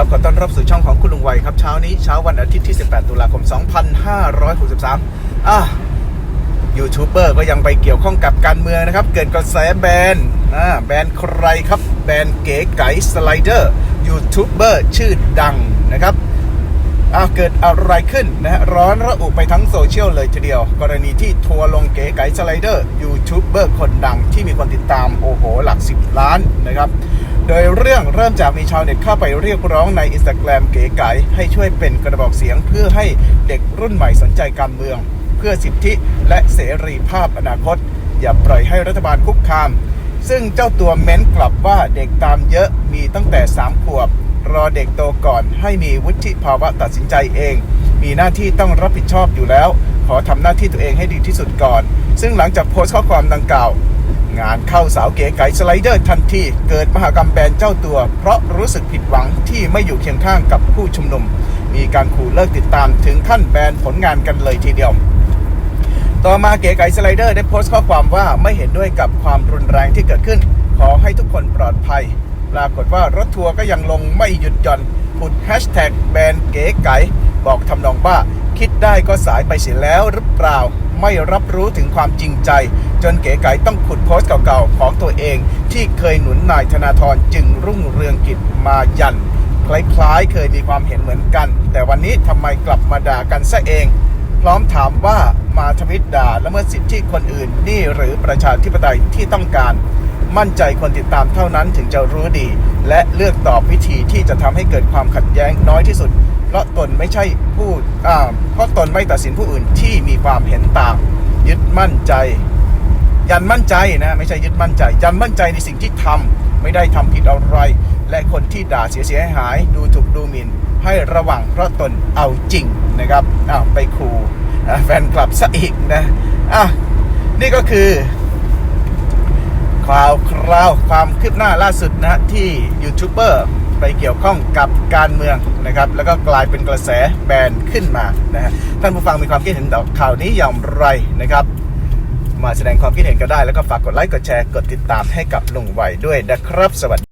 ครับขอต้อนรับสู่ช่องของคุณลุงไวครับเช้านี้เช้าวันอาทิตย์ที่ 18 ตุลาคม 2563อะยูทูบเบอร์ก็ยังไปเกี่ยวข้องกับการเมืองนะครับ เกิดกระแสแบนอ่าแบนใครครับแบนเก๋ไก๋สไลเดอร์ยูทูบเบอร์ชื่อดังนะครับอะเกิดอะไรขึ้นนะฮะร้อนระอุไปทั้งโซเชียลเลยทีเดียว กรณีที่ทัวร์ลงเก๋ไก๋สไลเดอร์ยูทูบเบอร์คนดังที่มีคนติดตามโอ้โหหลัก 10 ล้านนะครับ โดยเรื่องเริ่มจากมีชาวเน็ตเข้าไปเรียกร้องในอินสตาแกรมเก๋ไก๋ให้ช่วยเป็นกระบอกเสียงเพื่อให้เด็กรุ่นใหม่สนใจการเมือง เพื่อสิทธิและเสรีภาพอนาคต อย่าปล่อยให้รัฐบาลคุกคาม ซึ่งเจ้าตัวเม้นกลับว่าเด็กตามเยอะมีตั้งแต่ 3 ขวบ รอเด็กโตก่อนให้มีวุฒิภาวะตัดสินใจเอง มีหน้าที่ต้องรับผิดชอบอยู่แล้ว ขอทำหน้าที่ตัวเองให้ดีที่สุดก่อน ซึ่งหลังจากโพสต์ข้อความดังกล่าว งานเข้าสาวเก๋ไก่สไลเดอร์ทันทีเกิดมหากรรมแบนเจ้าตัว เพราะรู้สึกผิดหวังที่ไม่อยู่เคียงข้างกับผู้ชุมนุม มีการขู่เลิกติดตามถึงขั้นแบนผลงานกันเลยทีเดียว ต่อมาเก๋ไก่สไลเดอร์ได้โพสต์ข้อความว่าไม่เห็นด้วยกับความรุนแรงที่เกิดขึ้น ขอให้ทุกคนปลอดภัย ปรากฏว่ารถทัวร์ก็ยังลงไม่หยุดหย่อนผุดแฮชแท็กแบนเก๋ไก่บอกทำนองว่าคิดได้ก็สายไปเสียแล้วหรือเปล่าไม่รับรู้ถึงความจริงใจ จนเก๋ไก่ต้องขุดโพสต์เก่าๆ ของตัวเอง ที่เคยหนุนนายธนาธรจึงรุ่งเรืองกิจมายัน คล้ายๆ เคยมีความเห็นเหมือนกัน แต่วันนี้ทำไมกลับมาด่ากันซะเอง พร้อมถามว่ามาทวิตด่าละเมิดสิทธิคนอื่นนี่หรือประชาธิปไตยที่ต้องการ มั่นใจคนติดตามเท่านั้นถึงจะรู้ดี และเลือกตอบวิธีที่จะทำให้เกิดความขัดแย้งน้อยที่สุด เพราะตนไม่ใช่ผู้เพราะตนไม่ตัดสินผู้อื่นที่มีความเห็นต่างยึดมั่นใจ ยันมั่นใจนะไม่ใช่ยึดมั่นใจ ยันมั่นใจในสิ่งที่ทำไม่ได้ทำผิดอะไร และคนที่ด่าเสียเสียหาย ดูถูกดูหมิ่น ให้ระวังเพราะตนเอาจริงนะครับอ้าวไปคูอ่แฟนคลับซะอีกนะอะนี่ก็คือข่าวคราวความคืบหน้าล่าสุดนะฮะที่ยูทูบเบอร์ไปเกี่ยวข้องกับการเมืองนะครับ แล้วก็กลายเป็นกระแสแบนขึ้นมานะฮะท่านผู้ฟังมีความคิดเห็นต่อข่าวนี้อย่างไรนะครับ มาแสดงความคิดเห็นก็ได้แล้วก็ฝากกดไลค์กดแชร์กดติดตามให้กับลุงไหวด้วยนะครับ สวัสดี